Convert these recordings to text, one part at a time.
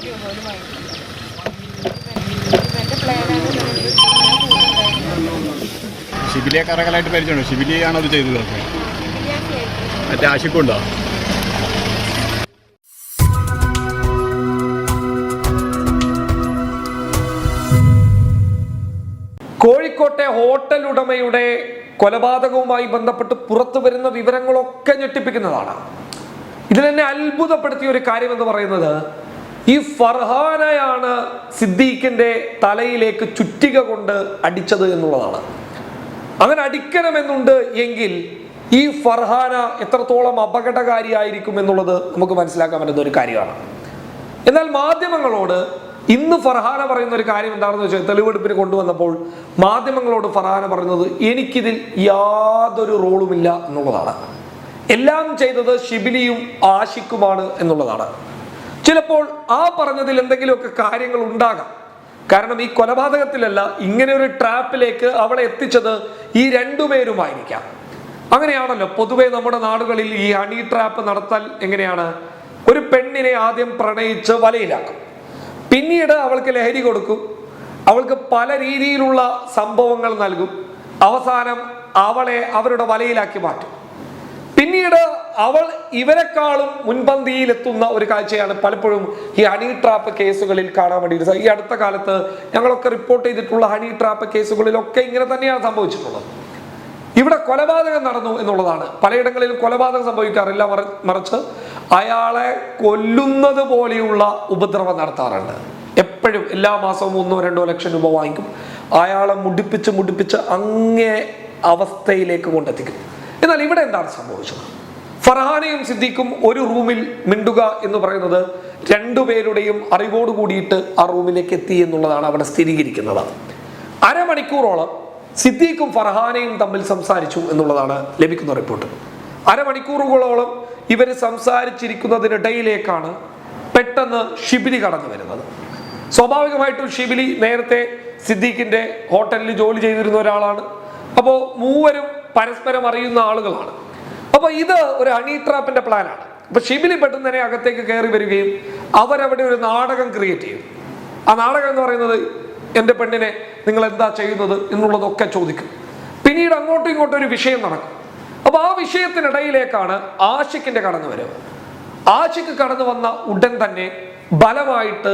ഒരു ഒരു ഇവന്റെ പ്ലാനാണ് ഷിബിലിയെ കറകലായിട്ട് പരിചയമുണ്ടോ? ഷിബിലിയാണോ അത് ചെയ്തത്? മറ്റേ ആശിക്കുണ്ടോ? കോഴിക്കോട്ടെ ഹോട്ടൽ ഉടമയുടെ കൊലപാതകവുമായി ബന്ധപ്പെട്ട് പുറത്തു വരുന്ന വിവരങ്ങളൊക്കെ ഞെട്ടിപ്പിക്കുന്നതാണ്. ഇതിൽ എന്നെ അത്ഭുതപ്പെടുത്തിയ ഒരു കാര്യം എന്ന് പറയുന്നത് ഈ ഫർഹാനയാണ് സിദ്ദീഖിന്റെ തലയിലേക്ക് ചുറ്റിക കൊണ്ട് അടിച്ചത് എന്നുള്ളതാണ്. അങ്ങനെ അടിക്കണമെന്നുണ്ട് എങ്കിൽ ഈ ഫർഹാന എത്രത്തോളം അപകടകാരിയായിരിക്കും എന്നുള്ളത് നമുക്ക് മനസ്സിലാക്കാൻ പറ്റുന്ന ഒരു കാര്യമാണ്. എന്നാൽ മാധ്യമങ്ങളോട് ഇന്ന് ഫർഹാന പറയുന്ന ഒരു കാര്യം എന്താണെന്ന് വെച്ചാൽ തെളിവെടുപ്പിന് കൊണ്ടുവന്നപ്പോൾ മാധ്യമങ്ങളോട് ഫർഹാന പറയുന്നത് എനിക്കിതിൽ യാതൊരു റോളുമില്ല എന്നുള്ളതാണ്. എല്ലാം ചെയ്തത് ഷിബിലിയും ആഷിക്കുമാണ് എന്നുള്ളതാണ്. ചിലപ്പോൾ ആ പറഞ്ഞതിൽ എന്തെങ്കിലുമൊക്കെ കാര്യങ്ങൾ ഉണ്ടാകാം. കാരണം ഈ കൊലപാതകത്തിലല്ല ഇങ്ങനെ ഒരു ട്രാപ്പിലേക്ക് അവളെ എത്തിച്ചത് ഈ രണ്ടുപേരുമായിരിക്കാം അങ്ങനെയാണല്ലോ പൊതുവെ നമ്മുടെ നാടുകളിൽ ഈ ഹണി ട്രാപ്പ് നടത്താൻ എങ്ങനെയാണ്? ഒരു പെണ്ണിനെ ആദ്യം പ്രണയിച്ച് വലയിലാക്കും. പിന്നീട് അവൾക്ക് ലഹരി കൊടുക്കും. അവൾക്ക് പല രീതിയിലുള്ള സംഭവങ്ങൾ നൽകും. അവസാനം അവളെ അവരുടെ വലയിലാക്കി മാറ്റും. പിന്നീട് അവൾ ഇവരെക്കാളും മുൻപന്തിയിലെത്തുന്ന ഒരു കാഴ്ചയാണ് പലപ്പോഴും ഈ ഹണി ട്രാപ്പ് കേസുകളിൽ കാണാൻ വേണ്ടിയിട്ട് ഈ അടുത്ത കാലത്ത് ഞങ്ങളൊക്കെ റിപ്പോർട്ട് ചെയ്തിട്ടുള്ള ഹണി ട്രാപ്പ് കേസുകളിലൊക്കെ ഇങ്ങനെ തന്നെയാണ് സംഭവിച്ചിട്ടുള്ളത്. ഇവിടെ കൊലപാതകം നടന്നു എന്നുള്ളതാണ്. പലയിടങ്ങളിലും കൊലപാതകം സംഭവിക്കാറില്ല. മറി- മറിച്ച് അയാളെ കൊല്ലുന്നത് പോലെയുള്ള ഉപദ്രവം നടത്താറുണ്ട്. എപ്പോഴും എല്ലാ മാസവും ഒന്നോ രണ്ടോ ലക്ഷം രൂപ വാങ്ങിക്കും. അയാളെ മുടിപ്പിച്ച് മുടിപ്പിച്ച് അങ്ങേ അവസ്ഥയിലേക്ക് കൊണ്ടെത്തിക്കും. എന്നാൽ ഇവിടെ എന്താണ് സംഭവിച്ചത്? ഫർഹാനയും സിദ്ദീഖും ഒരു റൂമിൽ മിണ്ടുക എന്ന് പറയുന്നത് രണ്ടുപേരുടെയും അറിവോട് കൂടിയിട്ട് ആ റൂമിലേക്ക് എത്തി എന്നുള്ളതാണ് അവിടെ സ്ഥിരീകരിക്കുന്നത്. അരമണിക്കൂറോളം സിദ്ദീഖും ഫർഹാനയും തമ്മിൽ സംസാരിച്ചു എന്നുള്ളതാണ് ലഭിക്കുന്ന റിപ്പോർട്ട്. അരമണിക്കൂറുകളോളം ഇവർ സംസാരിച്ചിരിക്കുന്നതിനിടയിലേക്കാണ് പെട്ടെന്ന് ഷിബിലി കടന്നു വരുന്നത്. സ്വാഭാവികമായിട്ടും ഷിബിലി നേരത്തെ സിദ്ദീഖിന്റെ ഹോട്ടലിൽ ജോലി ചെയ്തിരുന്ന ഒരാളാണ്. അപ്പോൾ മൂവരും പരസ്പരം അറിയുന്ന ആളുകളാണ്. അപ്പൊ ഇത് ഒരു ഹണി ട്രാപ്പിന്റെ പ്ലാനാണ് അപ്പൊ ഷിബിലി പെട്ടെന്ന് തന്നെ അകത്തേക്ക് കയറി വരികയും അവരവിടെ ഒരു നാടകം ക്രിയേറ്റ് ചെയ്യും. ആ നാടകം എന്ന് പറയുന്നത് എന്റെ പെണ്ണിനെ നിങ്ങൾ എന്താ ചെയ്യുന്നത് എന്നുള്ളതൊക്കെ ചോദിക്കും. പിന്നീട് അങ്ങോട്ടും ഇങ്ങോട്ടും ഒരു വിഷയം നടക്കും. അപ്പൊ ആ വിഷയത്തിനിടയിലേക്കാണ് ആഷിക്കിന്റെ കടന്നു വരവ് ആഷിക്ക് കടന്നു വന്ന ഉടൻ തന്നെ ബലമായിട്ട്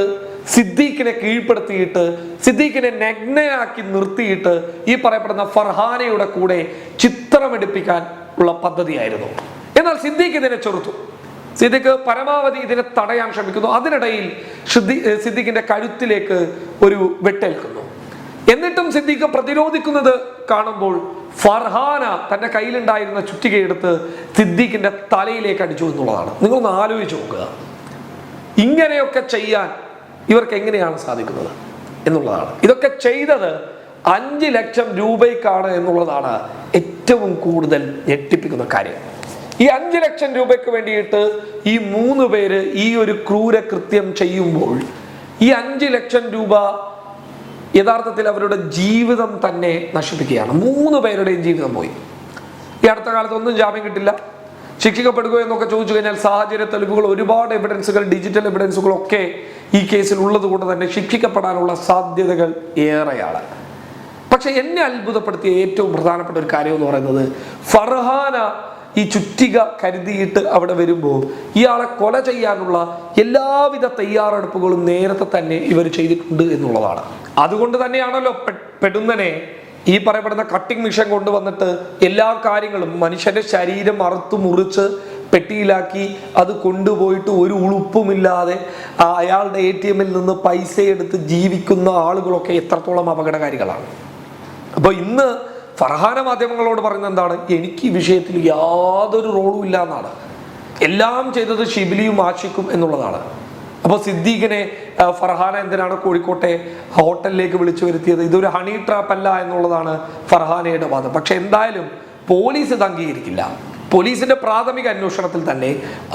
സിദ്ദീഖിനെ കീഴ്പ്പെടുത്തിയിട്ട് സിദ്ദീഖിനെ നഗ്നയാക്കി നിർത്തിയിട്ട് ഈ പറയപ്പെടുന്ന ഫർഹാനയുടെ കൂടെ ചിത്രമെടുപ്പിക്കാൻ ഉള്ള പദ്ധതിയായിരുന്നു. എന്നാൽ സിദ്ദീഖ് ഇതിനെ ചെറുത്തു. സിദ്ദിഖ് പരമാവധി ഇതിനെ തടയാൻ ശ്രമിക്കുന്നു. അതിനിടയിൽ സിദ്ദീഖിന്റെ കഴുത്തിലേക്ക് ഒരു വെട്ടേൽക്കുന്നു. എന്നിട്ടും സിദ്ദീഖ് പ്രതിരോധിക്കുന്നത് കാണുമ്പോൾ ഫർഹാന തന്റെ കയ്യിലുണ്ടായിരുന്ന ചുറ്റികയെടുത്ത് സിദ്ദീഖിന്റെ തലയിലേക്ക് അടിച്ചു എന്നുള്ളതാണ്. നിങ്ങളൊന്ന് ആലോചിച്ച് നോക്കുക. ഇങ്ങനെയൊക്കെ ചെയ്യാൻ ഇവർക്ക് എങ്ങനെയാണ് സാധിക്കുന്നത് എന്നുള്ളതാണ്. ഇതൊക്കെ ചെയ്തത് അഞ്ച് ലക്ഷം രൂപയ്ക്കാണ് എന്നുള്ളതാണ് ഏറ്റവും കൂടുതൽ ഞെട്ടിപ്പിക്കുന്ന കാര്യം. ഈ അഞ്ച് ലക്ഷം രൂപയ്ക്ക് വേണ്ടിയിട്ട് ഈ മൂന്ന് പേര് ഈ ഒരു ക്രൂര കൃത്യം ചെയ്യുമ്പോൾ ഈ അഞ്ച് ലക്ഷം രൂപ യഥാർത്ഥത്തിൽ അവരുടെ ജീവിതം തന്നെ നശിപ്പിക്കുകയാണ്. മൂന്ന് പേരുടെയും ജീവിതം പോയി. ഈ അടുത്ത കാലത്തൊന്നും ജാമ്യം കിട്ടില്ല. ശിക്ഷിക്കപ്പെടുകയോ എന്നൊക്കെ ചോദിച്ചു കഴിഞ്ഞാൽ സാഹചര്യ തെളിവുകൾ ഒരുപാട് എവിഡൻസുകൾ ഡിജിറ്റൽ എവിഡൻസുകളൊക്കെ ഈ കേസിൽ ഉള്ളത് കൊണ്ട് തന്നെ ശിക്ഷിക്കപ്പെടാനുള്ള സാധ്യതകൾ ഏറെയാണ്. പക്ഷെ എന്നെ അത്ഭുതപ്പെടുത്തിയ ഏറ്റവും പ്രധാനപ്പെട്ട ഒരു കാര്യം എന്ന് പറയുന്നത് ഫർഹാന ഈ ചുറ്റിക കരുതിയിട്ട് അവിടെ വരുമ്പോൾ ഇയാളെ കൊല ചെയ്യാനുള്ള എല്ലാവിധ തയ്യാറെടുപ്പുകളും നേരത്തെ തന്നെ ഇവർ ചെയ്തിട്ടുണ്ട് എന്നുള്ളതാണ്. അതുകൊണ്ട് തന്നെയാണല്ലോ പെടുന്നനെ ഈ പറയപ്പെടുന്ന കട്ടിംഗ് മിഷൻ കൊണ്ടുവന്നിട്ട് എല്ലാ കാര്യങ്ങളും മനുഷ്യന്റെ ശരീരം അറുത്തു മുറിച്ച് പെട്ടിയിലാക്കി അത് കൊണ്ടുപോയിട്ട് ഒരു ഉളുപ്പുമില്ലാതെ അയാളുടെ എ ടി എമ്മിൽ നിന്ന് പൈസ എടുത്ത് ജീവിക്കുന്ന ആളുകളൊക്കെ എത്രത്തോളം അപകടകാരികളാണ്. അപ്പോൾ ഇന്ന് ഫർഹാന മാധ്യമങ്ങളോട് പറയുന്നത് എന്താണ്? എനിക്ക് ഈ വിഷയത്തിൽ യാതൊരു റോളും ഇല്ല എന്നാണ് എല്ലാം ചെയ്തത് ഷിബിലിയും ആഷിക്കും എന്നുള്ളതാണ്. അപ്പോൾ സിദ്ദീഖിനെ ഫർഹാന എന്തിനാണ് കോഴിക്കോട്ടെ ഹോട്ടലിലേക്ക് വിളിച്ചു വരുത്തിയത്? ഇതൊരു ഹണി ട്രാപ്പ് അല്ല എന്നുള്ളതാണ് ഫർഹാനയുടെ വാദം. പക്ഷെ എന്തായാലും പോലീസ് ഇത് അംഗീകരിക്കില്ല. പോലീസിന്റെ പ്രാഥമിക അന്വേഷണത്തിൽ തന്നെ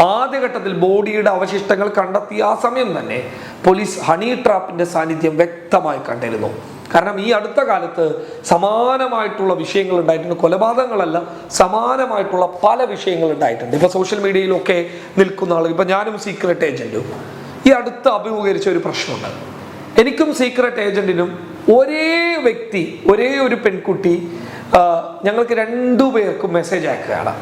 ആദ്യഘട്ടത്തിൽ ബോഡിയുടെ അവശിഷ്ടങ്ങൾ കണ്ടെത്തിയ ആ സമയം തന്നെ പോലീസ് ഹണി ട്രാപ്പിന്റെ സാന്നിധ്യം വ്യക്തമായി കണ്ടിരുന്നു. കാരണം ഈ അടുത്ത കാലത്ത് സമാനമായിട്ടുള്ള വിഷയങ്ങൾ ഉണ്ടായിട്ടുണ്ട്. കൊലപാതകങ്ങളല്ല സമാനമായിട്ടുള്ള പല വിഷയങ്ങൾ ഉണ്ടായിട്ടുണ്ട്. ഇപ്പൊ സോഷ്യൽ മീഡിയയിലൊക്കെ നിൽക്കുന്ന ആളുകൾ ഇപ്പൊ ഞാനും സീക്രട്ട് ഏജന്റും ഈ അടുത്ത് അഭിമുഖീകരിച്ച ഒരു പ്രശ്നമുണ്ട്. എനിക്കും സീക്രട്ട് ഏജന്റിനും ഒരേ വ്യക്തി ഒരേ ഒരു പെൺകുട്ടി ഞങ്ങൾക്ക് രണ്ടു പേർക്കും മെസ്സേജ് അയക്കുകയാണ്.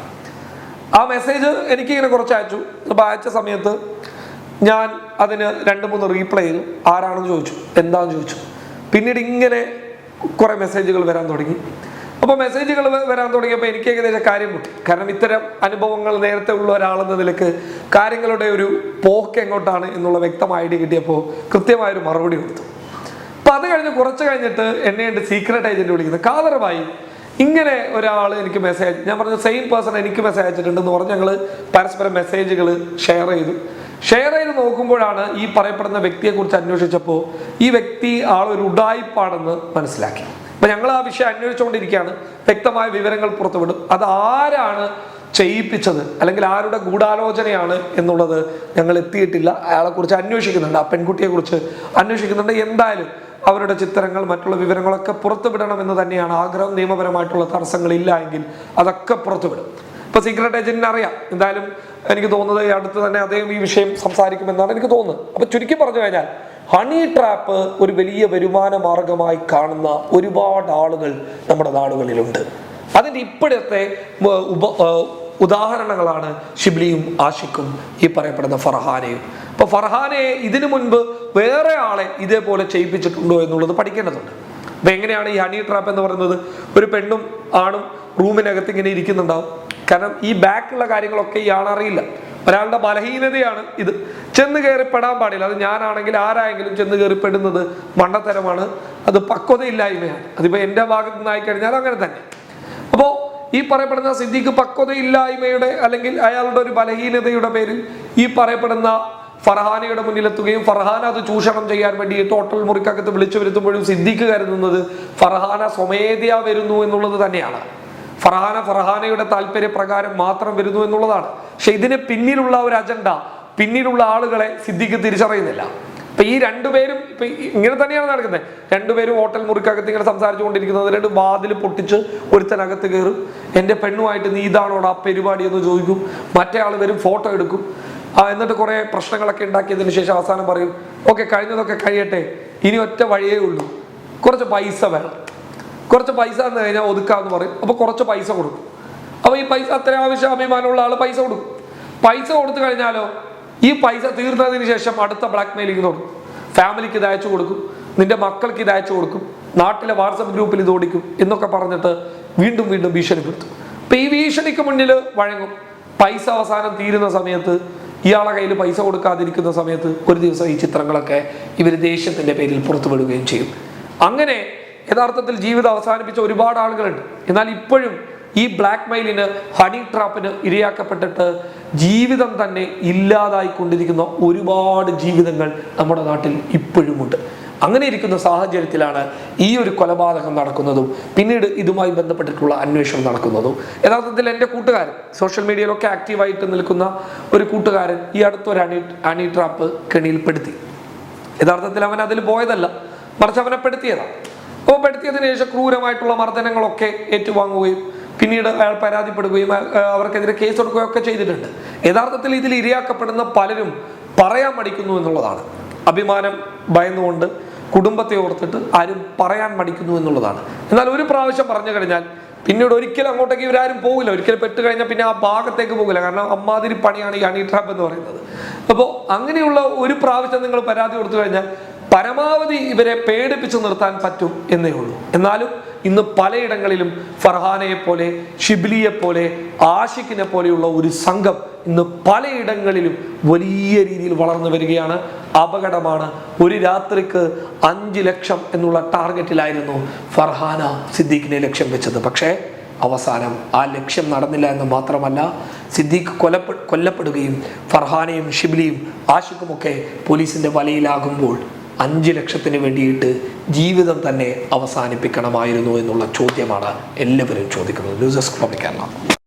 ആ മെസ്സേജ് എനിക്ക് ഇങ്ങനെ കുറച്ച് അയച്ചു. അപ്പോൾ അയച്ച സമയത്ത് ഞാൻ അതിന് രണ്ട് മൂന്ന് റീപ്ലൈ ചെയ്തു. ആരാണെന്ന് ചോദിച്ചു. എന്താണെന്ന് ചോദിച്ചു. പിന്നീട് ഇങ്ങനെ കുറേ മെസ്സേജുകൾ വരാൻ തുടങ്ങി. അപ്പോൾ മെസ്സേജുകൾ വരാൻ തുടങ്ങിയപ്പോൾ എനിക്ക് ഏകദേശം കാര്യം കാരണം ഇത്തരം അനുഭവങ്ങൾ നേരത്തെ ഉള്ള ഒരാളെന്ന നിലയ്ക്ക് കാര്യങ്ങളുടെ ഒരു പോക്ക് എങ്ങോട്ടാണ് എന്നുള്ള വ്യക്തമായ ഐഡിയ കിട്ടിയപ്പോൾ കൃത്യമായൊരു മറുപടി കൊടുത്തു. അപ്പൊ അത് കഴിഞ്ഞ് കുറച്ച് കഴിഞ്ഞിട്ട് എന്നെ എന്റെ സീക്രട്ട് ഏജന്റ് വിളിക്കുന്നത് കാതറമായി ഇങ്ങനെ ഒരാൾ എനിക്ക് മെസ്സേജ് ഞാൻ പറഞ്ഞ സെയിം പേഴ്സൺ എനിക്ക് മെസ്സേജ് അയച്ചിട്ടുണ്ടെന്ന് പറഞ്ഞ് ഞങ്ങൾ പരസ്പരം മെസ്സേജുകൾ ഷെയർ ചെയ്തു. ഷെയർ ചെയ്ത് നോക്കുമ്പോഴാണ് ഈ പറയപ്പെടുന്ന വ്യക്തിയെക്കുറിച്ച് അന്വേഷിച്ചപ്പോൾ ഈ വ്യക്തി ആളൊരു ഉഡായിപ്പാണെന്ന് മനസ്സിലാക്കി. അപ്പൊ ഞങ്ങൾ ആ വിഷയം അന്വേഷിച്ചുകൊണ്ടിരിക്കുകയാണ്. വ്യക്തമായ വിവരങ്ങൾ പുറത്തുവിടും. അത് ആരാണ് ചെയ്യിപ്പിച്ചത്? അല്ലെങ്കിൽ ആരുടെ ഗൂഢാലോചനയാണ് എന്നുള്ളത് ഞങ്ങൾ എത്തിയിട്ടില്ല. അയാളെ കുറിച്ച് അന്വേഷിക്കുന്നുണ്ട്. ആ പെൺകുട്ടിയെ കുറിച്ച് അന്വേഷിക്കുന്നുണ്ട്. എന്തായാലും അവരുടെ ചിത്രങ്ങൾ മറ്റുള്ള വിവരങ്ങളൊക്കെ പുറത്തുവിടണം എന്ന് തന്നെയാണ് ആഗ്രഹം. നിയമപരമായിട്ടുള്ള തടസ്സങ്ങളില്ല എങ്കിൽ അതൊക്കെ പുറത്തുവിടും. ഇപ്പൊ സീക്രട്ട് ഏജന്റിന് അറിയാം. എന്തായാലും എനിക്ക് തോന്നുന്നത് അടുത്ത് തന്നെ അദ്ദേഹം ഈ വിഷയം സംസാരിക്കുമെന്നാണ് എനിക്ക് തോന്നുന്നത്. അപ്പൊ ചുരുക്കി പറഞ്ഞു കഴിഞ്ഞാൽ ഹണി ട്രാപ്പ് ഒരു വലിയ വരുമാന മാർഗമായി കാണുന്ന ഒരുപാട് ആളുകൾ നമ്മുടെ നാടുകളിലുണ്ട്. അതിന്റെ ഇപ്പോഴത്തെ ഉപ ഉദാഹരണങ്ങളാണ് ഷിബ്ലിയും ആഷിഖും ഈ പറയപ്പെടുന്ന ഫർഹാനയും. അപ്പോൾ ഫർഹാനയെ ഇതിനു മുൻപ് വേറെ ആളെ ഇതേപോലെ ചെയ്യിപ്പിച്ചിട്ടുണ്ടോ എന്നുള്ളത് പഠിക്കേണ്ടതുണ്ട്. അപ്പൊ എങ്ങനെയാണ് ഈ ഹണി ട്രാപ്പ് എന്ന് പറയുന്നത്? ഒരു പെണ്ണും ആണും റൂമിനകത്ത് ഇങ്ങനെ ഇരിക്കുന്നുണ്ടാവും. കാരണം ഈ ബാക്കിലുള്ള കാര്യങ്ങളൊക്കെ ഈ ആണറിയില്ല ഒരാളുടെ ബലഹീനതയാണ് ഇത്. ചെന്ന് കയറിപ്പെടാൻ പാടില്ല. അത് ഞാനാണെങ്കിൽ ആരായെങ്കിലും ചെന്ന് കയറിപ്പെടുന്നത് മണ്ടത്തരമാണ് അത് പക്വതയില്ലായ്മയാണ്. അതിപ്പോ എന്റെ ഭാഗത്ത് നിന്നായി കഴിഞ്ഞാൽ അങ്ങനെ തന്നെ. അപ്പോ ഈ പറയപ്പെടുന്ന സിദ്ദീഖ് പക്വതയില്ലായ്മയുടെ അല്ലെങ്കിൽ അയാളുടെ ഒരു ബലഹീനതയുടെ പേരിൽ ഈ പറയപ്പെടുന്ന ഫർഹാനയുടെ മുന്നിലെത്തുകയും ഫർഹാന അത് ചൂഷണം ചെയ്യാൻ വേണ്ടി ടോട്ടൽ മുറിക്കകത്ത് വിളിച്ചു വരുത്തുമ്പോഴും സിദ്ദീഖ് കരുതുന്നത് ഫർഹാന സ്വമേധയാ വരുന്നു എന്നുള്ളത് തന്നെയാണ്. ഫർഹാന ഫർഹാനയുടെ താല്പര്യപ്രകാരം മാത്രം വരുന്നു എന്നുള്ളതാണ്. പക്ഷെ ഇതിന് പിന്നിലുള്ള ഒരു അജണ്ട പിന്നിലുള്ള ആളുകളെ സിദ്ധിക്ക് തിരിച്ചറിയുന്നില്ല. അപ്പൊ ഈ രണ്ടുപേരും ഇപ്പൊ ഇങ്ങനെ തന്നെയാണ് നടക്കുന്നത്. രണ്ടുപേരും ഹോട്ടൽ മുറിക്കകത്ത് ഇങ്ങനെ സംസാരിച്ചു കൊണ്ടിരിക്കുന്നത്. രണ്ട് വാതിൽ പൊട്ടിച്ച് ഒരുത്തനകത്ത് കയറും. എന്റെ പെണ്ണുമായിട്ട് നീ ഇതാണോടാ പരിപാടി? എന്ന് ചോദിക്കും. മറ്റേ ആൾ വരും ഫോട്ടോ എടുക്കും. ആ എന്നിട്ട് കുറെ പ്രശ്നങ്ങളൊക്കെ ഉണ്ടാക്കിയതിന് ശേഷം അവസാനം പറയും ഓക്കെ കഴിഞ്ഞതൊക്കെ കഴിയട്ടെ. ഇനി ഒറ്റ വഴിയേ ഉള്ളൂ. കുറച്ച് പൈസ വേണം. കുറച്ച് പൈസ തന്നു കഴിഞ്ഞാൽ ഒതുക്കാന്ന് പറയും. അപ്പോൾ കുറച്ച് പൈസ കൊടുക്കും. അപ്പോൾ ഈ പൈസ അത്ര ആവശ്യം അഭിമാനമുള്ള ആൾ പൈസ കൊടുക്കും. പൈസ കൊടുത്തു കഴിഞ്ഞാലോ ഈ പൈസ തീർന്നതിന് ശേഷം അടുത്ത ബ്ലാക്ക് മെയിലിംഗ് തുടങ്ങും ഫാമിലിക്ക് ഇത് അയച്ചു കൊടുക്കും. നിന്റെ മക്കൾക്ക് ഇത് അയച്ചു കൊടുക്കും. നാട്ടിലെ വാട്സപ്പ് ഗ്രൂപ്പിൽ ഇത് ഓടിക്കും എന്നൊക്കെ പറഞ്ഞിട്ട് വീണ്ടും വീണ്ടും ഭീഷണിപ്പെടുത്തും. അപ്പൊ ഈ ഭീഷണിക്ക് മുന്നിൽ വഴങ്ങും. പൈസ അവസാനം തീരുന്ന സമയത്ത് ഇയാളെ കയ്യിൽ പൈസ കൊടുക്കാതിരിക്കുന്ന സമയത്ത് ഒരു ദിവസം ഈ ചിത്രങ്ങളൊക്കെ ഇവർ ദേഷ്യത്തിന്റെ പേരിൽ പുറത്തുവിടുകയും ചെയ്യും. അങ്ങനെ യഥാർത്ഥത്തിൽ ജീവിതം അവസാനിപ്പിച്ച ഒരുപാട് ആളുകളുണ്ട്. എന്നാൽ ഇപ്പോഴും ഈ ബ്ലാക്ക് മെയിലിന് ഹണി ട്രാപ്പിന് ഇരയാക്കപ്പെട്ടിട്ട് ജീവിതം തന്നെ ഇല്ലാതായി കൊണ്ടിരിക്കുന്ന ഒരുപാട് ജീവിതങ്ങൾ നമ്മുടെ നാട്ടിൽ ഇപ്പോഴുമുണ്ട്. അങ്ങനെ ഇരിക്കുന്ന സാഹചര്യത്തിലാണ് ഈ ഒരു കൊലപാതകം നടക്കുന്നതും പിന്നീട് ഇതുമായി ബന്ധപ്പെട്ടിട്ടുള്ള അന്വേഷണം നടക്കുന്നതും. യഥാർത്ഥത്തിൽ എന്റെ കൂട്ടുകാരൻ സോഷ്യൽ മീഡിയയിലൊക്കെ ആക്റ്റീവായിട്ട് നിൽക്കുന്ന ഒരു കൂട്ടുകാരൻ ഈ അടുത്തൊരു അണി അണി ട്രാപ്പ് കെണിയിൽപ്പെടുത്തി. യഥാർത്ഥത്തിൽ അവൻ അതിൽ പോയതല്ല മറിച്ച് അവനെ പെടുത്തിയതാണ് അപ്പോൾ പെടുത്തിയതിനു ശേഷം ക്രൂരമായിട്ടുള്ള മർദ്ദനങ്ങളൊക്കെ ഏറ്റുവാങ്ങുകയും പിന്നീട് അയാൾ പരാതിപ്പെടുകയും അവർക്കെതിരെ കേസ് ഒക്കെ ചെയ്തിട്ടുണ്ട്. യഥാർത്ഥത്തിൽ ഇതിൽ ഇരയാക്കപ്പെടുന്ന പലരും പറയാൻ മടിക്കുന്നു എന്നുള്ളതാണ്. അഭിമാനം ഭയന്നുകൊണ്ട് കുടുംബത്തെ ഓർത്തിട്ട് ആരും പറയാൻ മടിക്കുന്നു എന്നുള്ളതാണ്. എന്നാൽ ഒരു പ്രാവശ്യം പറഞ്ഞു കഴിഞ്ഞാൽ പിന്നീട് ഒരിക്കലും അങ്ങോട്ടേക്ക് ഇവരാരും പോകില്ല ഒരിക്കലും പെട്ട് കഴിഞ്ഞാൽ പിന്നെ ആ ഭാഗത്തേക്ക് പോകില്ല കാരണം അമ്മാതിരി പണിയാണ് ഈ ഹണി ട്രാപ്പ് എന്ന് പറയുന്നത്. അപ്പോൾ അങ്ങനെയുള്ള ഒരു പ്രാവശ്യം നിങ്ങൾ പരാതി കൊടുത്തു കഴിഞ്ഞാൽ പരമാവധി ഇവരെ പേടിപ്പിച്ചു നിർത്താൻ പറ്റും എന്നേ ഉള്ളൂ. എന്നാലും ഇന്ന് പലയിടങ്ങളിലും ഫർഹാനയെ പോലെ ഷിബ്ലിയെ പോലെ ആഷിഖിനെ പോലെയുള്ള ഒരു സംഘം ഇന്ന് പലയിടങ്ങളിലും വലിയ രീതിയിൽ വളർന്നു വരികയാണ്. അപകടമാണ്. ഒരു രാത്രിക്ക് അഞ്ച് ലക്ഷം എന്നുള്ള ടാർഗറ്റിലായിരുന്നു ഫർഹാന സിദ്ദീഖിനെ ലക്ഷ്യം വെച്ചത്. പക്ഷേ അവസാനം ആ ലക്ഷ്യം നടന്നില്ല എന്ന് മാത്രമല്ല സിദ്ദീഖ് കൊലപ്പെ കൊല്ലപ്പെടുകയും ഫർഹാനയും ഷിബ്ലിയും ആഷിഖുമൊക്കെ പോലീസിന്റെ വലയിലാകുമ്പോൾ അഞ്ച് ലക്ഷത്തിന് വേണ്ടിയിട്ട് ജീവിതം തന്നെ അവസാനിപ്പിക്കണമായിരുന്നു എന്നുള്ള ചോദ്യമാണ് എല്ലാവരും ചോദിക്കുന്നത്. News desk Kerala.